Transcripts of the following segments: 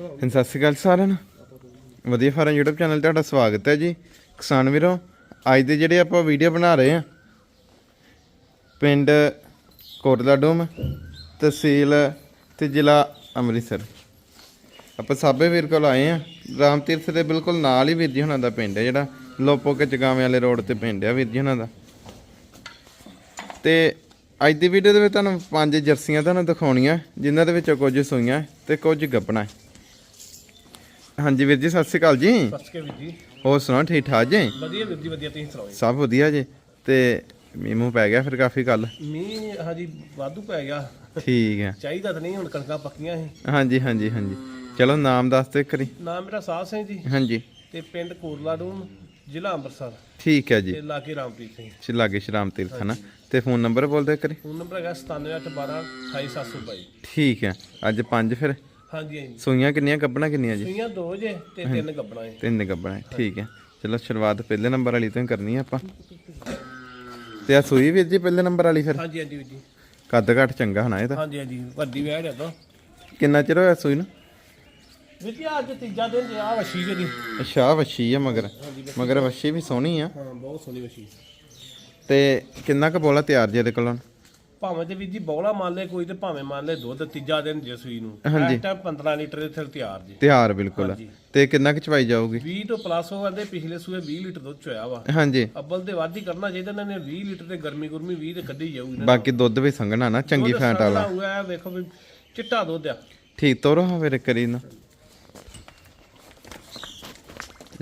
ਹਾਂ, ਸਤਿ ਸ਼੍ਰੀ ਅਕਾਲ ਸਾਰਿਆਂ ਨੂੰ। ਵਧੀਆ ਫਾਰਮ YouTube ਚੈਨਲ ਤੁਹਾਡਾ ਸਵਾਗਤ ਹੈ ਜੀ। ਕਿਸਾਨ ਵੀਰੋ ਅੱਜ ਦੇ ਜਿਹੜੇ ਆਪਾਂ ਵੀਡੀਓ ਬਣਾ ਰਹੇ ਆ ਪਿੰਡ ਕੋਟਲਾ ਡੂਮ ਤਹਿਸੀਲ ਤੇ ਜ਼ਿਲ੍ਹਾ ਅੰਮ੍ਰਿਤਸਰ। ਆਪਾਂ ਸਾਬੇ ਵੀਰ ਕੋਲ ਆਏ ਆ ਰਾਮ ਤੀਰਥ ਦੇ ਬਿਲਕੁਲ ਨਾਲ ਹੀ ਵੀਰ ਜੀ ਹੁਣਾਂ ਦਾ ਪਿੰਡ ਹੈ ਜਿਹੜਾ। ਲੋਪੋ ਕੇ ਚਗਾਵੇਂ ਵਾਲੇ ਰੋਡ ਤੇ ਪਿੰਡ ਆ ਵੀਰ ਜੀ ਹੁਣਾਂ ਦਾ। ਤੇ ਅੱਜ ਦੀ ਵੀਡੀਓ ਦੇ ਵਿੱਚ ਤੁਹਾਨੂੰ ਪੰਜ ਜਰਸੀਆਂ ਤੁਹਾਨੂੰ ਦਿਖਾਉਣੀਆਂ ਜਿਨ੍ਹਾਂ ਦੇ ਵਿੱਚੋਂ ਕੁਝ ਸੂਈਆਂ ਤੇ ਕੁਝ ਗੱਪਣਾ ਹਾਂਜੀ ਵੀਰ ਜੀ ਸਤਿ ਸ਼੍ਰੀ ਅਕਾਲ ਜੀ। ਸਤਿ ਸ਼੍ਰੀ ਅਕਾਲ ਵੀਰ ਜੀ। ਹੋਰ ਸੁਣਾਓ ਠੀਕ ਠਾਕ ਜੀ? ਵਧੀਆ ਵੀਰ ਜੀ ਵਧੀਆ ਤੁਸੀਂ ਸੁਣਾਓ। ਸਭ ਵਧੀਆ ਜੀ। ਤੇ ਮੀਮੂ ਪੈ ਗਿਆ ਫਿਰ ਕਾਫੀ ਕੱਲ ਮੀਂਹ ਹਾਂਜੀ ਵਾਧੂ ਪੈ ਗਿਆ। ਠੀਕ ਹੈ। ਚਾਹੀਦਾ ਤਾਂ ਨਹੀਂ ਹੁਣ ਕਣਕਾਂ ਪੱਕੀਆਂ ਸੀ। ਹਾਂਜੀ ਹਾਂਜੀ ਹਾਂਜੀ। ਚਲੋ ਨਾਮ ਦੱਸ ਦੇ ਕਰੀ ਨਾਮ ਮੇਰਾ ਸਾਹ ਸਿੰਘ ਜੀ। ਹਾਂਜੀ। ਤੇ ਪਿੰਡ ਕੋਟਲਾ ਡੂਮ ਜ਼ਿਲ੍ਹਾ ਅੰਮ੍ਰਿਤਸਰ। ਠੀਕ ਹੈ ਜੀ। ਤੇ ਲਾਗੇ ਰਾਮਪ੍ਰੀਤ ਸਿੰਘ। ਸ਼੍ਰੀ ਲਾਗੇ ਸ਼੍ਰਾਮ ਤੀਰਥ ਨਾ? ਤੇ ਫੋਨ ਨੰਬਰ ਬੋਲ ਦੇ ਕਰੀ ਫੋਨ ਨੰਬਰ ਹੈਗਾ 97812 28722 ਠੀਕ ਹੈ। ਅੱਜ ਪੰਜ ਫਿਰ। ਹਾਂਜੀ ਹਾਂਜੀ। ਸੂਈਆਂ ਕਿੰਨੀਆਂ ਗੱਬਣਾ ਕਿੰਨੀਆਂ ਜੀ? ਸੂਈਆਂ ਦੋ ਜੇ ਤੇ ਤਿੰਨ ਗੱਬਣਾ ਹੈ ਤਿੰਨ ਗੱਬਣਾ ਹੈ, ਠੀਕ ਹੈ। ਚਲੋ ਸ਼ੁਰੂਆਤ ਪਹਿਲੇ ਨੰਬਰ ਵਾਲੀ ਤੋਂ ਹੀ ਕਰਨੀ ਹੈ ਆਪਾਂ। ਤੇ ਆ ਸੂਈ ਵੀਰ ਜੀ ਪਹਿਲੇ ਨੰਬਰ ਵਾਲੀ ਫਿਰ? ਹਾਂਜੀ ਹਾਂਜੀ ਵੀਰ ਜੀ। ਕੱਦ ਘੱਟ ਚੰਗਾ ਹੋਣਾ ਇਹ ਤਾਂ। ਹਾਂਜੀ ਹਾਂਜੀ ਵੱਡੀ ਵੈੜ ਹੈ ਤਾਂ। ਕਿੰਨਾ ਚਿਰ ਹੋਇਆ ਸੂਈ ਨੂੰ? ਵੀਰ ਜੀ ਅੱਜ ਤੀਜਾ ਦਿਨ ਜੇ ਆ ਵਸ਼ੀ ਜਿਹੜੀ ਅੱਛਾ ਵੱਛੀ ਆ ਮਗਰ। ਮਗਰ ਵੱਛੀ ਵੀ ਸੋਹਣੀ ਆ। ਹਾਂ ਬਹੁਤ ਸੋਹਣੀ ਵਸ਼ੀ ਤੇ ਕਿੰਨਾ ਕੁ ਬੋਲਾ ਤਿਆਰ ਜੀ ਇਹਦੇ ਕੋਲੋਂ? ਭਾਵੇਂ ਤੇ ਵੀਰ ਜੀ ਬੌਲਾ ਮੰਨ ਲੈ ਕੋਈ ਤੇ ਭਾਵੇਂ ਮੰਨ ਲੈ ਦੁੱਧ ਤੀਜਾ ਦਿਨ ਜੇ ਸੂਈ ਨੂੰ। ਹਾਂਜੀ। ਇਸ ਟਾਈਮ 15 ਲੀਟਰ ਦੇ ਥਲ ਤਿਆਰ ਜੀ। ਤਿਆਰ ਬਿਲਕੁਲ। ਹਾਂਜੀ। ਤੇ ਕਿੰਨਾ ਕੁ ਚਵਾਈ ਜਾਊਗੀ? 20 ਤੋਂ ਪਲੱਸ ਹੋ ਜਾਂਦੇ ਪਿਛਲੇ ਸੂਏ 20 ਲੀਟਰ ਦੁੱਧ ਚੋਇਆ ਵਾ। ਹਾਂਜੀ। ਅੱਬਲ ਤੇ ਵੱਧ ਹੀ ਕਰਨਾ ਚਾਹੀਦਾ ਇਹਨਾਂ ਨੇ 20 ਲੀਟਰ ਤੇ ਗਰਮੀ ਗੁਰਮੀ 20 ਤੇ ਕੱਢੀ ਜਾਊ ਇਹਨਾਂ ਬਾਕੀ ਦੁੱਧ ਵੀ ਸੰਘਣਾ ਨਾ ਚੰਗੀ ਫੈਟ ਵਾਲਾ। ਹੋਇਆ ਵੇਖੋ ਵੀ ਚਿੱਟਾ ਦੁੱਧ ਆ। ਠੀਕ ਤੋਰੋ ਹਾਂ ਫਿਰ ਕਰੀ ਨਾ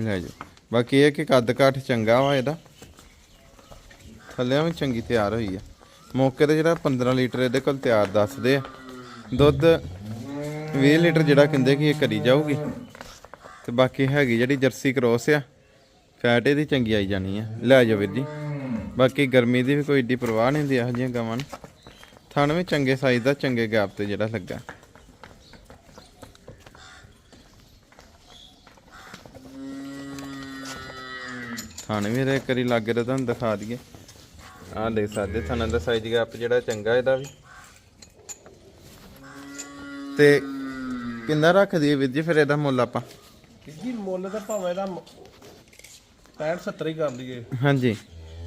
ਲੈ ਜੀ ਬਾਕੀ ਇਹ ਕਿ ਕੱਦ ਕਾਠ ਚੰਗਾ ਵਾ ਇਹਦਾ। ਥੱਲੇ ਵੀ ਚੰਗੀ ਤਿਆਰ ਹੋਈ ਆ। ਮੌਕੇ ਤੇ ਜਿਹੜਾ 15 ਲੀਟਰ ਇਹਦੇ ਕੋਲ ਤਿਆਰ ਦੱਸਦੇ ਆ। ਦੁੱਧ 20 ਲੀਟਰ ਜਿਹੜਾ ਕਹਿੰਦੇ ਕਿ ਇਹ ਕਰੀ ਜਾਊਗੀ। ਤੇ ਬਾਕੀ ਹੈਗੀ ਜਿਹੜੀ ਜਰਸੀ ਕ੍ਰੋਸ ਆ, ਫੈਟ ਇਹਦੀ ਚੰਗੀ ਆਈ ਜਾਣੀ ਆ। ਲੈ ਜਾਓ ਵੀਰ ਜੀ। ਬਾਕੀ ਗਰਮੀ ਦੀ ਵੀ ਕੋਈ ਏਡੀ ਪਰਵਾਹ ਨਹੀਂ ਹੁੰਦੀ ਇਹੋ ਜਿਹੀਆਂ ਗਾਵਾਂ ਨੂੰ। ਥਣ ਵੀ ਚੰਗੇ ਸਾਈਜ਼ ਦਾ, ਚੰਗੇ ਗੈਪ ਤੇ ਜਿਹੜਾ ਲੱਗਾ। ਥਾਣੇ ਵੀ ਇਹਦੇ ਕਰੀ ਲੱਗੇ ਤਾਂ ਤੁਹਾਨੂੰ ਦਿਖਾ ਦਈਏ। ਆਹ ਦੇਖ ਸਕਦੇ ਥਾਣਾ ਦਾ ਸਾਈਜ਼ ਗੈਪ ਜਿਹੜਾ ਚੰਗਾ ਇਹਦਾ ਵੀ। ਤੇ ਕਿੰਨਾ ਰੱਖਦੀ ਹੈ ਵੀਰ ਜੀ ਫਿਰ ਇਹਦਾ ਮੁੱਲ ਆਪਾਂ? ਜੀ ਮੁੱਲ ਤਾਂ ਭਾਵੇਂ ਦਾ 65 70 ਹੀ ਕਰ ਲਈਏ। ਹਾਂਜੀ।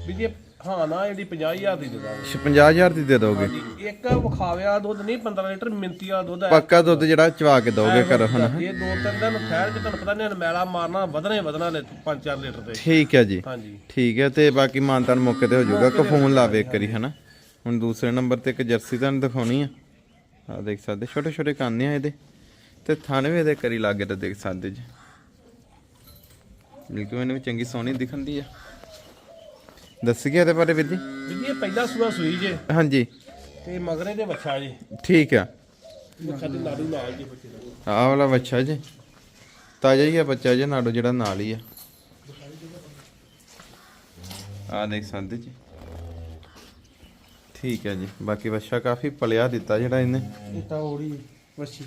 ਵੀ ਜੇ ਹਾਂ ਨਾ ਜਿਹੜੀ 50000 ਦੀ ਦੇ ਦਾਂਗੇ। 50000 ਦੀ ਦੇ ਦੋਗੇ? ਹਾਂਜੀ ਇੱਕ ਵਿਖਾਵਿਆ ਦੁੱਧ ਨਹੀਂ 15 ਲੀਟਰ ਮਿੰਤੀ ਵਾਲਾ ਦੁੱਧ ਹੈ। ਪੱਕਾ ਦੁੱਧ ਜਿਹੜਾ ਚਵਾ ਕੇ ਦੋਗੇ ਕਰੋ ਹਨਾ? ਇਹ ਦੋ ਤਿੰਨ ਦਿਨ ਠਹਿਰ ਕੇ ਤੁਹਾਨੂੰ ਪਤਾ ਨਹੀਂ ਮੈਲਾ ਮਾਰਨਾ ਵਧਣਾ ਵਧਣਾ ਨੇ 5-4 ਲੀਟਰ ਤੇ। ਠੀਕ ਹੈ ਜੀ। ਹਾਂਜੀ। ਠੀਕ ਹੈ ਤੇ ਬਾਕੀ ਮਾਨਤਾਨ ਮੌਕੇ ਤੇ ਹੋ ਜਾਊਗਾ। ਕੋ ਫੋਨ ਲਾਵੇ ਇੱਕ ਵਾਰੀ ਹਨਾ? ਹੁਣ ਦੂਸਰੇ ਨੰਬਰ ਤੇ ਇੱਕ ਜਰਸੀ ਤੁਹਾਨੂੰ ਦਿਖਾਉਣੀ ਆ। ਆ ਦੇਖ ਸਕਦੇ ਛੋਟੇ ਛੋਟੇ ਕਾਨੇ ਆ ਇਹਦੇ। ਤੇ ਥਣ ਵੀ ਇਹਦੇ ਕਰੀ ਲਾਗੇ ਤਾਂ ਦੇਖ ਸਕਦੇ ਜੀ। ਬਿਲਕੁਲ ਇਹਨੂੰ ਵੀ ਚੰਗੀ ਸੋਹਣੀ ਦਿਖੰਦੀ ਆ। ਦੱਸੀ ਗਿਆ ਇਹਦੇ ਬਾਰੇ ਵੀਰ ਜੀ? ਵੀ ਜੀ ਇਹ ਪਹਿਲਾ ਸੂਆ ਸੂਈ ਜੇ। ਹਾਂਜੀ। ਤੇ ਮਗਰੇ ਦੇ ਬੱਚਾ ਜੀ। ਠੀਕ ਆ। ਬੱਚਾ ਦੇ ਨਾੜੂ ਨਾਲ ਜੀ ਬੱਚੇ ਦਾ। ਆਹ ਵਾਲਾ ਬੱਚਾ ਜੀ। ਤਾਜ਼ਾ ਹੀ ਆ ਬੱਚਾ ਜੀ ਨਾੜੋ ਜਿਹੜਾ ਨਾਲ ਹੀ ਆ। ਆ ਦੇਖ ਸਕਦੇ ਜੀ। ਠੀਕ ਹੈ ਜੀ। ਬਾਕੀ ਬੱਚਾ ਕਾਫੀ ਪਲਿਆ ਦਿੱਤਾ ਜਿਹੜਾ ਇਹਨੇ। ਇਹ ਤਾਂ ਹੋੜੀ ਵਸ਼ੀ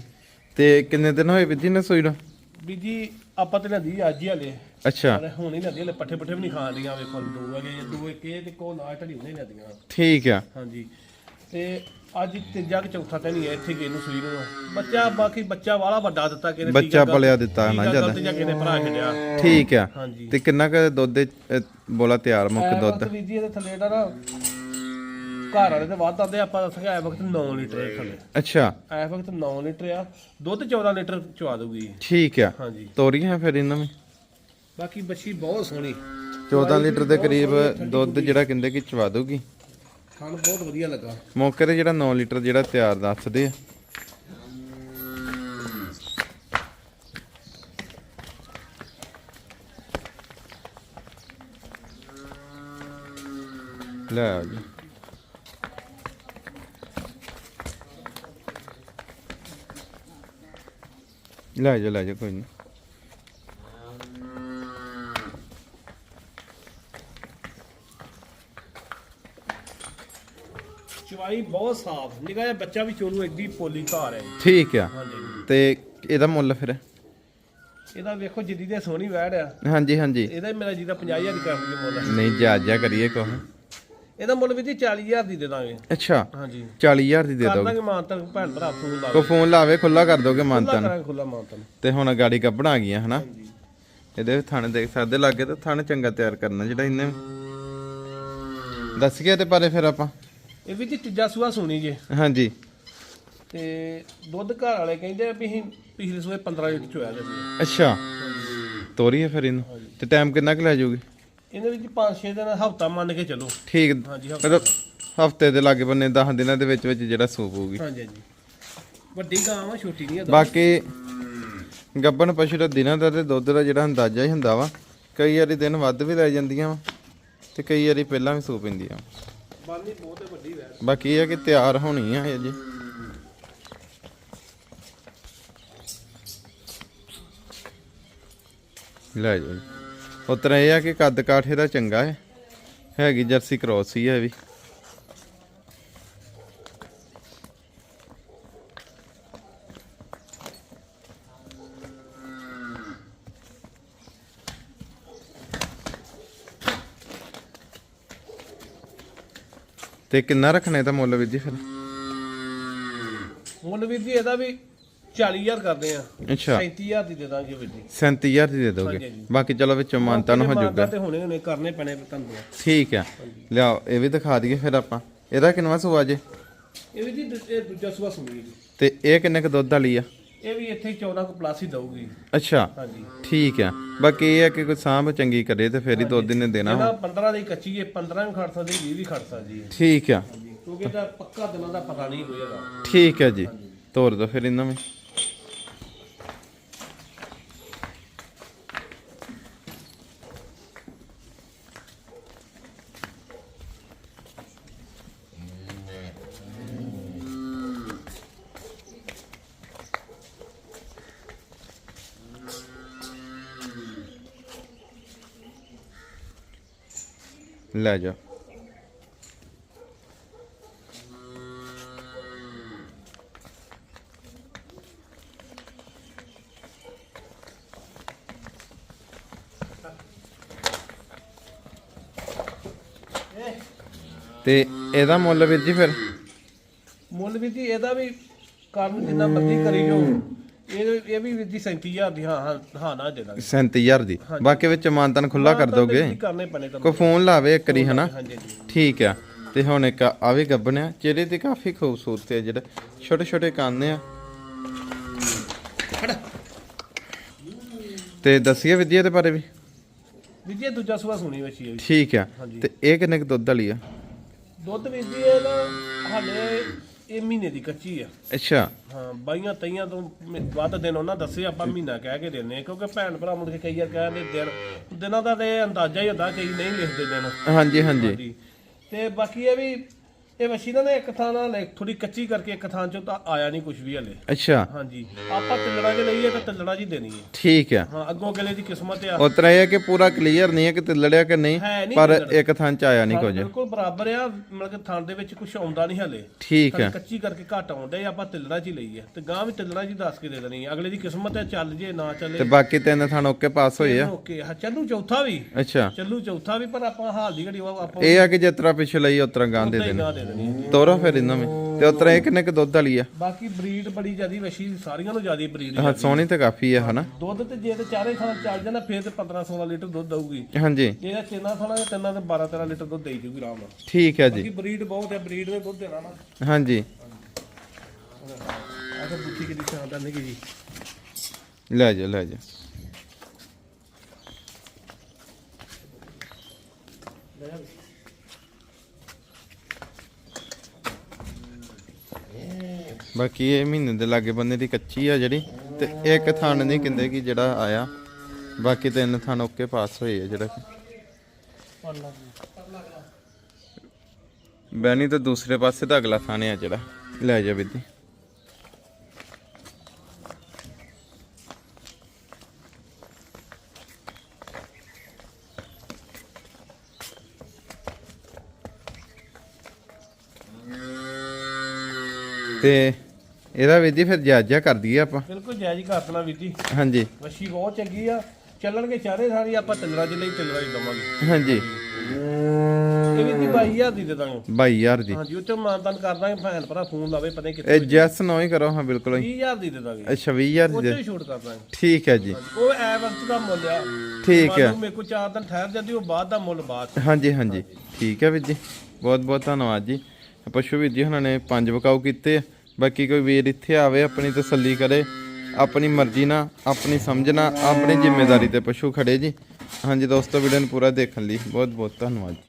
ਤੇ ਕਿੰਨੇ ਦਿਨ ਹੋਏ ਵੀਰ ਜੀ ਨੇ ਸੂਈ ਨੂੰ? ਵੀ ਜੀ ਆਪਾਂ ਤੇ ਲੈਂਦੀ ਅੱਜ ਹੀ ਹਲੇ। ਅੱਛਾ। ਪਰ ਹੁਣ ਹੀ ਲੈਂਦੀ ਹਲੇ ਪੱਠੇ ਪੱਠੇ ਵੀ ਨਹੀਂ ਖਾਣ ਦੀਆਂ ਵੇਖੋ ਦੋ ਹੈਗੇ ਦੋ ਇੱਕ ਇਹ ਤੇ ਕੋ ਨਾ ਢੜੀ ਉਹਨੇ ਲੈਂਦੀਆਂ ਠੀਕ ਆ। ਹਾਂਜੀ। ਤੇ ਅੱਜ ਤੀਜਾ ਕਿ ਚੌਥਾ ਦਿਨ ਹੀ ਹੈ ਇੱਥੇ ਗਏ ਨੂੰ ਸੂਈ ਨੂੰ। ਬੱਚਾ ਬਾਕੀ ਬੱਚਾ ਵਾਲਾ ਵੱਡਾ ਦਿੱਤਾ ਕਿਨੇ ਬੱਚਾ ਪਲਿਆ ਦਿੱਤਾ ਨਾ ਜ਼ਿਆਦਾ। ਤੀਜਾ ਕਿਨੇ ਭਰਾ ਛੱਡਿਆ। ਠੀਕ ਆ। ਤੇ ਕਿੰਨਾ ਕੁ ਦੁੱਧ ਦੇ ਬੋਲਾ ਤਿਆਰ ਮੁੱਕ ਦੁੱਧ? ਜੀ ਇਹਦੇ ਥੱਲੇ ਦਾ ਨਾ ਘਰ ਵਾਲੇ ਤੇ ਵੱਧ ਆਉਂਦੇ ਆਪਾਂ ਦੱਸਾਂਗੇ ਐ ਵਕਤ 9 ਲੀਟਰ ਹੈ ਥੱਲੇ। ਅੱਛਾ। ਐ ਵਕਤ 9 ਲੀਟਰ ਆ ਦੁੱਧ 14 ਲੀਟਰ ਚਵਾ ਦੂਗੀ ਠੀਕ ਆ। ਹਾਂਜੀ। ਤੋਰੀਆਂ ਫਿਰ ਇਹਨਾਂ ਵਿੱਚ? ਬਾਕੀ ਬੱਚੀ ਬਹੁਤ ਸੋਹਣੀ। 14 ਲੀਟਰ ਦੇ ਕਰੀਬ ਦੁੱਧ ਜਿਹੜਾ ਕਹਿੰਦੇ ਕਿ ਚਵਾ ਦੂਗੀ ਖਾਣ ਬਹੁਤ ਵਧੀਆ ਲੱਗਾ। ਮੌਕੇ ਤੇ ਜਿਹੜਾ 9 ਲੀਟਰ ਜਿਹੜਾ ਤਿਆਰ ਦੱਸਦੇ ਆ। ਲੈ ਆਓ ਜੀ। ਲੈ ਜਾ ਲੈ ਜਾ ਕੋਈ ਨਹੀਂ ਚਵਾਈ ਬਹੁਤ ਸਾਫ਼। ਨਿਕਾ ਜਿਹਾ ਬੱਚਾ ਵੀ ਚੋਲੂ ਐਡੀ ਪੋਲੀ ਘਰ ਹੈ। ਠੀਕ ਆ। ਹਾਂਜੀ। ਤੇ ਇਹਦਾ ਮੁੱਲ ਫਿਰ? ਇਹਦਾ ਵੇਖੋ ਜਿੱਦੀ ਦੇ ਸੋਹਣੀ ਵੈੜ ਆ। ਹਾਂਜੀ ਹਾਂਜੀ। ਇਹਦਾ ਹੀ ਮੇਰਾ 50000 ਦੀ ਕਰ ਦਈਏ ਮੁੱਲ ਨਹੀਂ ਜਾਜਾ ਕਰੀਏ ਕੁਛ। ਇਹਦਾ ਮੁੱਲ ਵੀਰ ਜੀ 40000 ਦੀ ਦੇ ਦਾਂਗੇ। ਅੱਛਾ। ਹਾਂਜੀ। 40000 ਦੀ ਦੇ ਕਰ ਦੋਗੇ ਦਾਂਗੇ ਮਾਨਤਨ ਭੈਣ ਭਰਾ ਫੋਨ ਲਾ ਕੋ। ਫੋਨ ਲਾਵੇ ਖੁੱਲਾ ਕਰ ਦੋਗੇ ਮਾਨਤਨ ਕਰਾਂਗੇ ਖੁੱਲਾ ਮਾਨਤਨ ਤੇ ਹੁਣ ਗਾੜੀ ਕੱਢਣ ਆ ਗਈਆਂ ਹਨਾ? ਇਹਦੇ ਥਣ ਦੇਖ ਸਕਦੇ ਲੱਗੇ ਤੇ ਥਣ ਚੰਗਾ ਤਿਆਰ ਕਰਨਾ ਜਿਹੜਾ ਇਹਨੇ। ਦੱਸ ਗਿਆ ਤੇ ਪਾਰੇ ਫਿਰ ਆਪਾਂ। ਇਹ ਵੀ ਜੀ ਤੀਜਾ ਸੂਆ ਸੁਣੀ ਜੇ। ਹਾਂਜੀ। ਤੇ ਦੁੱਧ ਘਰ ਵਾਲੇ ਕਹਿੰਦੇ ਆ ਵੀ ਅਸੀਂ ਪਿਛਲੇ ਸੂਏ 15 ਲੀਟਰ ਚੋਇਆ ਦੇ ਅੱਛਾ। ਤੋਰੀਏ ਫਿਰ ਇਹਨੂੰ। ਤੇ ਟਾਈਮ ਕਿੰਨਾ ਕੁ ਲੈ ਜਾਊਗੀ? ਇਹਦੇ ਵਿੱਚ 5-6 ਦਿਨ ਹਫਤਾ ਮੰਨ ਕੇ ਚੱਲੋ। ਠੀਕ। ਹਾਂਜੀ ਹਫ਼ਤਾ। ਮਤਲਬ ਹਫ਼ਤੇ ਦੇ ਲਾਗੇ ਬੰਨੇ 10 ਦਿਨਾਂ ਦੇ ਵਿੱਚ ਵਿੱਚ ਜਿਹੜਾ ਸੂਪ ਹੋਊਗੀ। ਹਾਂਜੀ ਹਾਂਜੀ। ਵੱਡੀ ਗਾਂ ਵਾ ਛੋਟੀ ਨਹੀਂ ਆ ਬਾਕੀ ਗੱਬਣ ਪਸ਼ੂ ਦਾ ਦਿਨਾਂ ਦਾ ਤੇ ਦੁੱਧ ਦਾ ਜਿਹੜਾ ਅੰਦਾਜ਼ਾ ਹੀ ਹੁੰਦਾ ਵਾ ਕਈ ਵਾਰੀ ਦਿਨ ਵੱਧ ਵੀ ਲੈ ਜਾਂਦੀਆਂ ਵਾ ਤੇ ਕਈ ਵਾਰੀ ਪਹਿਲਾਂ ਵੀ ਸੂ ਪੈਂਦੀਆਂ। ਬਾਨੀ ਬਹੁਤ ਹੈ ਵੱਡੀ ਵੈਰ। ਬਾਕੀ ਇਹ ਆ ਕਿ ਤਿਆਰ ਹੋਣੀ ਆ ਅਜੇ ਲੈ ਜਾਓ ਉਤਰਾ ਇਹ ਆ ਕਿ ਕੱਦ ਕਾਠੇ ਦਾ ਚੰਗਾ ਹੈ। ਹੈਗੀ ਜਰਸੀ ਕ੍ਰੋਸ ਹੀ ਹੈ ਵੀ। ਤੇ ਕਿੰਨਾ ਰੱਖਣਾ ਇਹਦਾ ਮੁੱਲ ਵੀਰ ਜੀ ਫਿਰ? ਮੁੱਲ ਵੀਰ ਜੀ, ਇਹਦਾ ਵੀ 40000 ਕਰਦੇ ਆ। ਅੱਛਾ। 37000 ਦੀ ਦੇ ਦਾਂਗੇ ਵੀਰ ਜੀ। 37000 ਦੀ ਦੇ ਦੋਗੇ। ਬਾਕੀ ਚਲੋ ਵਿੱਚੋਂ ਮਾਨਤਾ ਨੂੰ ਹੋ ਮਾਨਤਾਨ ਜਾਊਗਾ। ਤੇ ਹੋਣੇ ਹੋਣੇ ਕਰਨੇ ਪੈਣੇ ਤੁਹਾਨੂੰ ਠੀਕ ਆ। ਲਿਆਓ ਇਹ ਵੀ ਦਿਖਾ ਦਈਏ ਫਿਰ ਆਪਾਂ। ਇਹਦਾ ਕਿੰਨਵਾ ਸੂਆ ਜੇ? ਇਹ ਵੀ ਜੀ ਦੂ- ਇਹ ਦੂਜਾ ਸੂਆ ਸੁਣੀ ਜੀ। ਤੇ ਇਹ ਕਿੰਨੇ ਕ ਦੁੱਧ ਵਾਲੀ ਆ? ਇਹ ਵੀ ਇੱਥੇ 14 ਕੁ ਪਲੱਸ ਹੀ ਦਊਗੀ। ਅੱਛਾ। ਹਾਂਜੀ। ਠੀਕ ਆ। ਬਾਕੀ ਇਹ ਆ ਕਿ ਕੋਈ ਸਾਂਭ ਚੰਗੀ ਕਰੇ ਤੇ ਫਿਰ ਹੀ ਦੁੱਧ ਇਹਨੇ ਦੇਣਾ ਇਹਦਾ 15 ਦੀ ਕੱਚੀ ਹੈ 15 ਵੀ ਖੜ ਸਕਦੀ 20 ਵੀ ਖੜ ਸਕਦੀ ਹੈ। ਠੀਕ ਆ। ਹਾਂਜੀ। ਕਿਉਂਕਿ ਇਹਦਾ ਪੱਕਾ ਦਿਨਾਂ ਦਾ ਪਤਾ ਨਹੀਂ ਹੋਏਗਾ। ਠੀਕ ਆ ਜੀ। ਤੋਰ ਦੋ ਫਿਰ ਇਹਨਾਂ ਵਿੱਚ ਲੈ ਜਾ। ਤੇ ਇਹਦਾ ਮੁੱਲ ਵੀਰ ਜੀ ਫਿਰ? ਮੁੱਲ ਵੀ ਜੀ, ਇਹਦਾ ਵੀ ਕੰਮ ਜਿੰਨਾ ਮਰਜ਼ੀ ਕਰੀ ਜੋ ਇਹ ਇਹ ਵੀ ਵੀਰ ਜੀ 37000 ਦੀ ਹਾਂ ਹਾਂ ਹਾਂ ਨਾ ਦੇ ਦਾਂਗੇ। 37000 ਦੀ। ਬਾਕੀ ਵਿੱਚ ਮਾਨਤਨ ਖੁੱਲਾ ਕਰ ਦੋਗੇ? ਕੀ ਕਰਨੇ ਪੈਣੇ ਕੋਈ ਤੁਹਾਨੂੰ ਫੋਨ ਲਾਵੇ ਇੱਕ ਵਾਰੀ ਹਨਾ? ਠੀਕ ਆ। ਤੇ ਹੁਣ ਇੱਕ ਆ ਵੀ ਗੱਬਣਿਆ ਚਿਹਰੇ ਤੇ ਕਾਫੀ ਖੂਬਸੂਰਤ ਹੈ ਜਿਹੜਾ ਛੋਟੇ ਛੋਟੇ ਕੰਨ ਆ। ਤੇ ਦੱਸੀਏ ਵਿਦਿਆ ਦੇ ਬਾਰੇ ਵੀ। ਇਹ ਦੂਜਾ ਸੂਆ ਸੁਣੀ ਵਛੀ ਹੈ। ਠੀਕ ਆ। ਤੇ ਇਹ ਕਿੰਨੇ ਕੁ ਦੁੱਧ ਵਾਲੀ ਆ? ਦੁੱਧ ਜੀ ਇਹਦਾ ਹਾਲੇ ਇਹ ਮਹੀਨੇ ਦੀ ਕੱਚੀ ਆ। ਅੱਛਾ। ਹਾਂ ਬਾਈਆਂ ਤਈਆਂ ਤੋਂ ਮ- ਵੱਧ ਦਿਨ ਉਹਨਾਂ ਦੱਸੇ ਆਪਾਂ ਮਹੀਨਾ ਕਹਿ ਕੇ ਦਿੰਨੇ ਆ, ਕਿਉਂਕਿ ਭੈਣ ਭਰਾ ਮੁੜ ਕੇ ਕਈ ਵਾਰ ਕਹਿੰਦੇ ਦਿਨ ਦਿਨਾਂ ਦਾ ਤੇ ਅੰਦਾਜ਼ਾ ਹੀ ਹੁੰਦਾ ਕਈ ਨਹੀਂ ਲਿਖਦੇ ਦਿਨ। ਹਾਂਜੀ ਹਾਂਜੀ। ਹਾਂਜੀ। ਤੇ ਬਾਕੀ ਇਹ ਵੀ ਇਹ ਵਛੀ ਨਾ ਇੱਕ ਥਾਂ ਨਾਲ ਥੋੜੀ ਕੱਚੀ ਕਰਕੇ ਇੱਕ ਥਾਂ ਚੋਂ ਤਾਂ ਆਇਆ ਨਹੀਂ ਕੁਝ ਵੀ ਹਲੇ। ਅੱਛਾ। ਹਾਂਜੀ। ਆਪਾਂ ਤਿੱਲਣਾ ਚ ਲਈਏ ਤਾਂ ਚ ਹੀ ਦੇਣੀ ਹੈ। ਠੀਕ ਆ ਹਾਂ ਅੱਗੋਂ ਅਗਲੇ ਦੀ ਕਿਸਮਤ ਆ। ਉਤਰਾ ਇਹ ਕਿ ਪੂਰਾ ਕਲੀਅਰ ਨਹੀਂ ਹੈ ਕਿ ਤੇ ਲੜਿਆ ਕਿ ਨਹੀਂ ਹੈ ਪਰ ਤਿੱਲੜ। ਇੱਕ ਥਾਂ ਚ ਆਇਆ ਨਹੀਂ ਹਾਂ, ਕੁਝ। ਬਿਲਕੁਲ ਬਰਾਬਰ ਆ ਮਤਲਬ ਕਿ ਥਾਂ ਦੇ ਵਿੱਚ ਕੁਝ ਆਉਂਦਾ ਨਹੀਂ ਹਲੇ। ਠੀਕ ਆ ਕੱਚੀ ਕਰਕੇ ਘੱਟ ਆਉਂਦੇ ਆਪਾਂ ਤਿੱਲਣਾ ਚ ਹੀ ਲਈ ਆ ਤੇ ਗਾਂ ਵੀ ਚ ਹੀ ਦੱਸ ਕੇ ਦੇ ਦੇਣੀ ਆ ਅਗਲੇ ਦੀ ਕਿਸਮਤ ਹੈ ਚੱਲ ਜੇ ਨਾ ਚੱਲੇ। ਤੇ ਬਾਕੀ ਤਿੰਨ ਥਾਂ ਓਕੇ ਪਾਸ ਹੋਏ ਆ। ਓਕੇ ਹਾਂ ਚੱਲੂ ਚੌਥਾ ਵੀ। ਅੱਛਾ। ਚੱਲੂ ਚੌਥਾ ਵੀ ਪਰ ਆਪਾਂ ਹਾਲ ਦੀ ਘੜੀ ਆਪਾਂ ਇਹ ਆ ਕਿ ਜਿਤਰਾ ਪਿੱਛੇ ਲਈ ਉਤਰਾ ਗਾਂ ਦੇ ਹੀ ਦੇਣਾ। ਦੇ ਹੈ। ਤੋਰੋ ਫਿਰ ਇਹਨਾਂ ਵਿੱਚ ਤੇ ਉਤਰਾ ਇਹ ਕਿੰਨੇ ਕੁ ਦੁੱਧ ਵਾਲੀ ਆ। ਬਾਕੀ ਬਰੀਡ ਬੜੀ ਜਿਆਦੀ ਵਸ਼ੀ ਸਾਰੀਆਂ ਨੂੰ ਜਿਆਦੀ ਬਰੀਡ ਹਾਂ ਸੋਹਣੀ ਤੇ ਕਾਫੀ ਆ ਹਨਾ। ਦੁੱਧ ਤੇ ਜੇ ਤੇ ਚਾਰੇ ਥਾਂ ਚੱਲ ਜਾਂਦਾ ਫੇਰ ਤੇ 15 16 ਲੀਟਰ ਦੁੱਧ ਦਊਗੀ। ਹਾਂਜੀ। ਇਹਦਾ ਤਿੰਨਾਂ ਥਾਂ ਦੇ ਤਿੰਨਾਂ ਦੇ 12 13 ਲੀਟਰ ਦੁੱਧ ਦੇਈ ਜੂਗੀ ਆਰਾਮ ਨਾਲ। ਠੀਕ ਹੈ ਜੀ। ਬਾਕੀ ਬਰੀਡ ਬਹੁਤ ਹੈ ਬਰੀਡ ਨੇ ਦੁੱਧ ਦੇਣਾ ਨਾ। ਹਾਂਜੀ। ਆਹ ਤਾਂ ਬੁੱਢੀ ਕਿਦੀ ਸ਼ਾਨਦਾਰ ਨਹੀਂ ਜੀ। ਲੈ ਜਾ ਲੈ ਜਾ। ਬਾਕੀ ਇਹ ਮਹੀਨੇ ਦੇ ਲਾਗੇ ਬੰਨੇ ਦੀ ਕੱਚੀ ਆ ਜਿਹੜੀ, ਤੇ ਇੱਕ ਥਣ ਨਹੀਂ ਕਹਿੰਦੇ ਕਿ ਜਿਹੜਾ ਆਇਆ। ਬਾਕੀ ਤਿੰਨ ਥਣ ਓਕੇ ਪਾਸ ਹੋਏ ਆ ਜਿਹੜਾ। ਕਿ। ਬੈਣੀ ਤਾਂ ਦੂਸਰੇ ਪਾਸੇ ਦਾ ਅਗਲਾ ਥਾਣੇ ਆ ਜਿਹੜਾ। ਲੈ ਜਾ ਵਿਦੀ ਤੇ ਇਹਦਾ ਵਿਧੀ ਫਿਰ ਜਾਇਜ਼ਾ ਕਰ ਦਈਏ ਆਪਾਂ। ਬਿਲਕੁਲ ਜਾਇਜ਼ ਹੀ ਕਰ ਦੇਣਾ ਵੀਰ ਜੀ। ਹਾਂਜੀ। ਵਸ਼ੀ ਬਹੁਤ ਚੰਗੀ ਆ। ਚੱਲਣਗੇ ਚਾਰੇ ਸਾਰੀ ਆਪਾਂ ਤਿੰਨਰਾਂ ਚ ਲਈ ਤਿੰਨਰਾਂ ਚ ਦਵਾਂਗੇ। ਹਾਂਜੀ। ਇਹ ਵੀ ਦੀ 22000 ਦੀ ਦੇ ਦਾਂਗੇ। 22000 ਦੀ। ਹਾਂਜੀ ਉੱਤੇ ਮਾਨਤਨ ਕਰ ਦਾਂਗੇ ਭੈਣ ਭਰਾ ਫੋਨ ਲਾਵੇ ਪਤਾ ਨਹੀਂ ਕਿੱਥੇ ਇਹ ਜੈਸ ਨੋ ਹੀ ਕਰੋ ਹਾਂ ਬਿਲਕੁਲ ਹੀ। 20000 ਦੀ ਦੇ ਦਾਂਗੇ। ਅੱਛਾ 20000 ਦੀ ਛੋਟ ਕਰ ਦਾਂਗੇ। ਠੀਕ ਹੈ ਜੀ। ਉਹ ਐ ਵਕਤ ਦਾ ਮੁੱਲ ਆ। ਠੀਕ ਹੈ। ਮੇਰੇ ਕੋਲ 4 ਦਿਨ ਠਹਿਰ ਜਾਂਦੀ ਉਹ ਬਾਅਦ ਦਾ ਮੁੱਲ ਬਾਅਦ 'ਚ। ਹਾਂਜੀ ਹਾਂਜੀ। ਠੀਕ ਹੈ ਵੀਰ ਜੀ। ਬਹੁਤ ਬਹੁਤ ਧੰਨਵਾਦ ਜੀ। ਪਸ਼ੂ ਵੀਰ ਜੀ ਉਹਨਾਂ ਨੇ ਪੰਜ ਵਕਾਊ ਕੀਤੇ। ਆ ਬਾਕੀ ਕੋਈ ਵੀਰ ਇੱਥੇ ਆਵੇ, ਆਪਣੀ ਤਸੱਲੀ ਕਰੇ, ਆਪਣੀ ਮਰਜ਼ੀ ਨਾਲ, ਆਪਣੀ ਸਮਝ ਨਾਲ, ਆਪਣੀ ਜ਼ਿੰਮੇਵਾਰੀ ਤੇ ਪਸ਼ੂ ਖੜੇ ਜੀ। ਹਾਂਜੀ ਦੋਸਤੋ ਵੀਡੀਓ ਨੂੰ ਪੂਰਾ ਦੇਖਣ ਲਈ ਬਹੁਤ ਬਹੁਤ ਧੰਨਵਾਦ